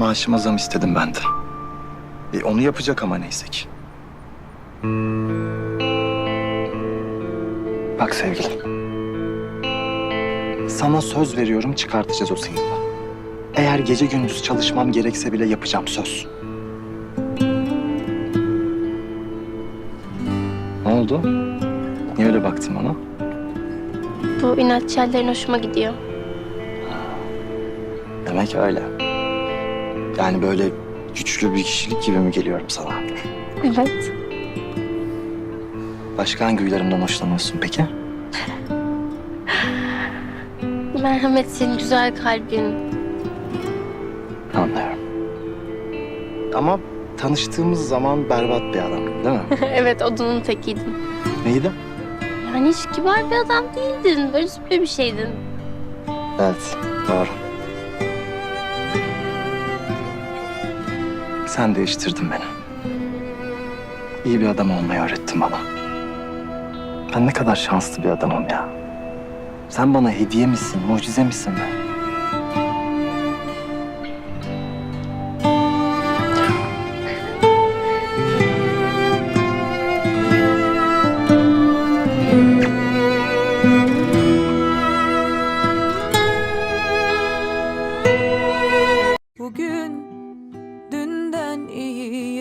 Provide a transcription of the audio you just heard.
Maaşıma zam istedim ben de. E, onu yapacak ama neyse ki. Bak sevgilim. Sana söz veriyorum çıkartacağız o sınıfı. Eğer gece gündüz çalışmam gerekse bile yapacağım söz. Ne oldu? Niye öyle baktın bana? Bu inatçı hallerin hoşuma gidiyor. Demek öyle. Yani böyle güçlü bir kişilik gibi mi geliyorum sana? Evet. Başka hangi huylarımdan hoşlanıyorsun peki? Merhametin, güzel kalbin. Anlıyorum. Ama tanıştığımız zaman berbat bir adamdın değil mi? evet odunun tekiydin. Neydi? Yani hiç kibar bir adam değildin. Böyle bir şeydin. Evet, doğru. Sen değiştirdin beni. İyi bir adam olmayı öğrettin bana. Ben ne kadar şanslı bir adamım ya. Sen bana hediye misin, mucize misin be? Bugün